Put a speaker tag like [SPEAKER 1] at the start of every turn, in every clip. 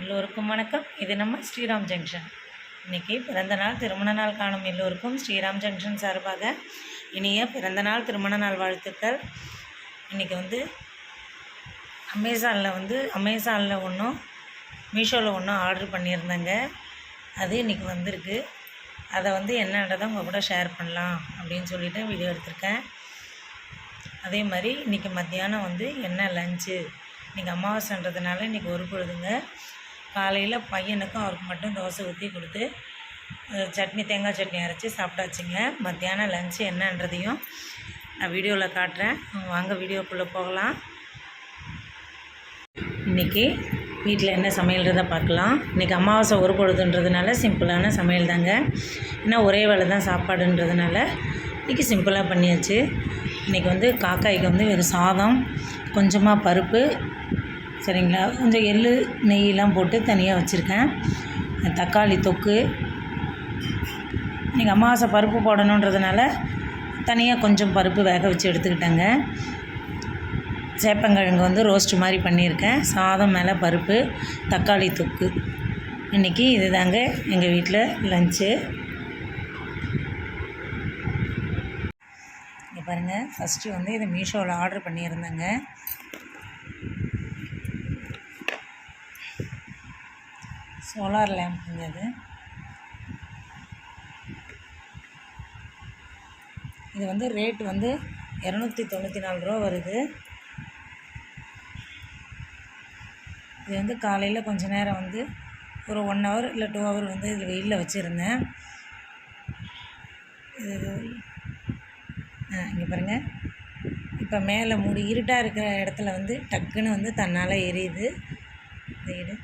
[SPEAKER 1] எல்லோருக்கும் வணக்கம். இது நம்ம ஸ்ரீராம் ஜங்ஷன். இன்றைக்கி பிறந்த நாள் திருமண நாள் காணும் எல்லோருக்கும் ஸ்ரீராம் ஜங்ஷன் சார்பாக இனிய பிறந்தநாள் திருமண நாள் வாழ்த்துக்கள். இன்றைக்கி வந்து அமேசானில் வந்து அமேசானில் ஒன்றும் மீஷோவில் ஒன்றும் ஆர்டர் பண்ணியிருந்தேங்க. அது இன்றைக்கி வந்திருக்கு. அதை வந்து என்னன்றதை உங்கள் கூட ஷேர் பண்ணலாம் அப்படின்னு சொல்லிவிட்டு வீடியோ எடுத்திருக்கேன். அதே மாதிரி இன்றைக்கி மத்தியானம் வந்து என்ன லஞ்சு? இன்றைக்கி அமாவாசைன்றதுனால இன்றைக்கி ஒரு பொழுதுங்க. காலையில் பையனுக்கும் அவருக்கு மட்டும் தோசை ஊற்றி கொடுத்து சட்னி தேங்காய் சட்னி அரைச்சி சாப்பிட்டாச்சுங்க. மத்தியானம் லஞ்சு என்னன்றதையும் நான் வீடியோவில் காட்டுறேன். வாங்க வீடியோக்குள்ளே போகலாம். இன்றைக்கி வீட்டில் என்ன சமையல்ன்றதை பார்க்கலாம். இன்றைக்கி அமாவாசை ஒரு பொழுதுன்றதுனால சிம்பிளான சமையல் தாங்க. ஏன்னா ஒரே வேலை தான் சாப்பாடுன்றதுனால இன்றைக்கி சிம்பிளாக பண்ணியாச்சு. இன்றைக்கி வந்து காக்காய்க்கு வந்து வெறும் சாதம் கொஞ்சமாக பருப்பு சரிங்களா? கொஞ்சம் எள்ளு நெய்யெலாம் போட்டு தனியாக வச்சுருக்கேன். தக்காளி தொக்கு. நீங்கள் அமாவாசை பருப்பு போடணுன்றதுனால தனியாக கொஞ்சம் பருப்பு வேக வச்சு எடுத்துக்கிட்டேங்க. சேப்பங்கிழங்கு வந்து ரோஸ்ட் மாதிரி பண்ணியிருக்கேன். சாதம் மேலே பருப்பு தக்காளி தொக்கு. இன்றைக்கி இது தாங்க எங்கள் வீட்டில் லஞ்சு. இங்கே பாருங்கள் ஃபஸ்ட்டு வந்து இதை மீஷோவில் ஆர்டர் பண்ணியிருந்தேங்க. சோலார் லேம்புங்க அது இது வந்து ரேட் வந்து இரநூத்தி தொண்ணூற்றி நாலு ரூபா வருது. இது வந்து காலையில் கொஞ்ச நேரம் வந்து ஒரு ஒன் ஹவர் இல்லை டூ ஹவர் வந்து இதில் வெயிலில் வச்சுருந்தேன். இது ஆ இங்கே பாருங்கள் இப்போ மேலே மூடி இருட்டாக இருக்கிற இடத்துல வந்து டக்குன்னு வந்து தன்னால் எரியுது. வீடு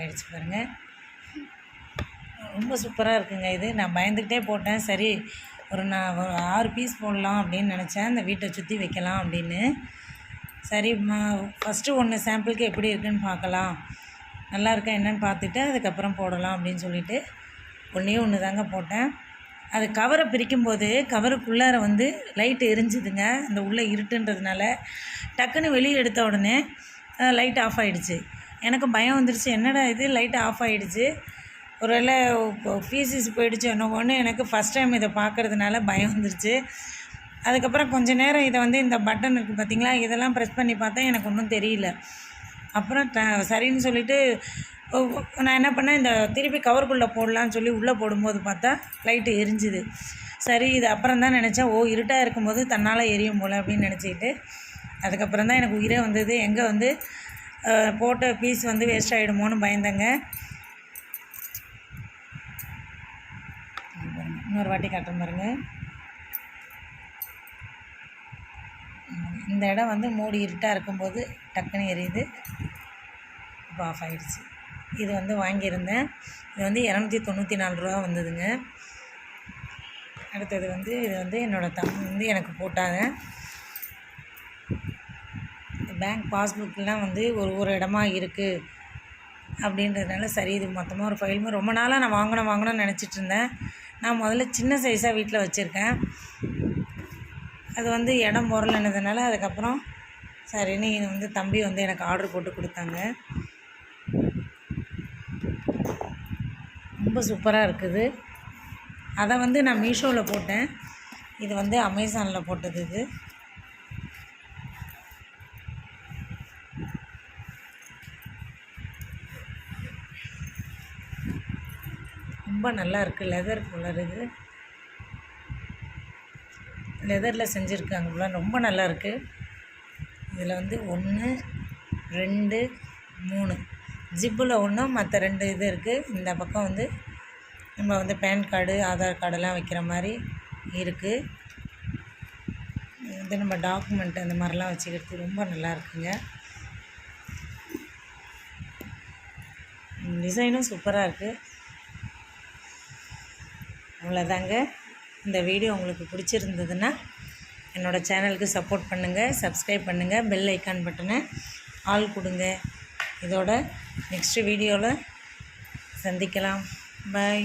[SPEAKER 1] ஆகிடுச்சு பாருங்கள் ரொம்ப சூப்பராக இருக்குங்க இது. நான் பயந்துக்கிட்டே போட்டேன். சரி ஒரு நான் ஒரு ஆறு பீஸ் போடலாம் அப்படின்னு நினச்சேன். அந்த வீட்டை சுற்றி வைக்கலாம் அப்படின்னு. சரி ஃபஸ்ட்டு ஒன்று சாம்பிளுக்கு எப்படி இருக்குன்னு பார்க்கலாம். நல்லா இருக்கா என்னன்னு பார்த்துட்டு அதுக்கப்புறம் போடலாம் அப்படின்னு சொல்லிட்டு ஒன்றே ஒன்று தாங்க போட்டேன். அது கவரை பிரிக்கும்போது கவருக்குள்ளார வந்து லைட் எரிஞ்சுதுங்க. அந்த உள்ளே இருட்டுன்றதுனால டக்குன்னு வெளியே எடுத்த உடனே லைட் ஆஃப் ஆகிடுச்சு எனக்கு பயம் வந்துடுச்சு என்னடா இது? லைட் ஆஃப் ஆகிடுச்சு ஒருவேளை ஃபீஸிஸ் போயிடுச்சு என்னவோன்னு எனக்கு ஃபஸ்ட் டைம் இதை பார்க்கறதுனால பயம் வந்துடுச்சு அதுக்கப்புறம் கொஞ்ச நேரம் இதை வந்து இந்த பட்டன் இருக்குது பார்த்தீங்களா இதெல்லாம் ப்ரெஸ் பண்ணி பார்த்தா எனக்கு ஒன்றும் தெரியல. அப்புறம் ட சரின்னு சொல்லிவிட்டு நான் என்ன பண்ணேன்? இந்த திருப்பி கவருக்குள்ளே போடலான்னு சொல்லி உள்ளே போடும்போது பார்த்தா லைட்டு எரிஞ்சுது. சரி இது அப்புறம் தான் நினச்சேன். ஓ இருட்டாக இருக்கும்போது தன்னால் எரியும் போல் அப்படின்னு நினச்சிக்கிட்டு அதுக்கப்புறம் தான் எனக்கு உயிரே வந்தது. எங்கே வந்து போட்ட பீஸ் வந்து வேஸ்ட் ஆகிடுமோன்னு பயந்தேங்க. இன்னொரு வாட்டி காட்டுறேன் பாருங்க. இந்த இடம் வந்து மூடி இருட்டாக இருக்கும்போது டக்குன்னு எரியுது. இப்போ ஆஃப் ஆகிடுச்சு இது வந்து வாங்கியிருந்தேன். இது வந்து இரநூத்தி தொண்ணூற்றி நாலு ரூபா வந்ததுங்க. அடுத்தது வந்து இது வந்து என்னோடய தம்பி வந்து எனக்கு போட்டாங்க. பேங்க் பாஸ்புக்கெலாம் வந்து ஒரு ஒரு இடமா இருக்குது அப்படின்றதுனால சரி இது மொத்தமாக ஒரு ஃபைல். ரொம்ப நாளாக நான் வாங்கணும் வாங்கணும்னு நினச்சிட்டு இருந்தேன். நான் முதல்ல சின்ன சைஸாக வீட்டில் வச்சுருக்கேன். அது வந்து இடம் பொருள்னதுனால அதுக்கப்புறம் சரின்னு இது வந்து தம்பி வந்து எனக்கு ஆர்டர் போட்டு கொடுத்தாங்க. ரொம்ப சூப்பராக இருக்குது. அதை வந்து நான் மீஷோவில் போட்டேன். இது வந்து அமேசானில் போட்டது இது. ரொம்ப நல்லா இருக்குது லெதர் கலர் இது. லெதரில் செஞ்சுருக்காங்க ரொம்ப நல்லா இருக்குது இதில் வந்து ஒன்று ரெண்டு மூணு. ஜிப்பில் ஒன்று மற்ற ரெண்டு இது இருக்குது இந்த பக்கம் வந்து நம்ம வந்து பேன் கார்டு ஆதார் கார்டெல்லாம் வைக்கிற மாதிரி இருக்குது இது வந்து நம்ம டாக்குமெண்ட் அந்த மாதிரிலாம் வச்சுக்கிறது ரொம்ப நல்லா இருக்குங்க டிசைனும் சூப்பராக இருக்குது அவ்வளோதாங்க. இந்த வீடியோ உங்களுக்கு பிடிச்சிருந்ததுன்னா என்னோடய சேனலுக்கு சப்போர்ட் பண்ணுங்கள் சப்ஸ்கிரைப் பண்ணுங்கள் பெல் ஐக்கான் பட்டனை ஆள் கொடுங்க. இதோட நெக்ஸ்ட்டு வீடியோவில் சந்திக்கலாம். பாய்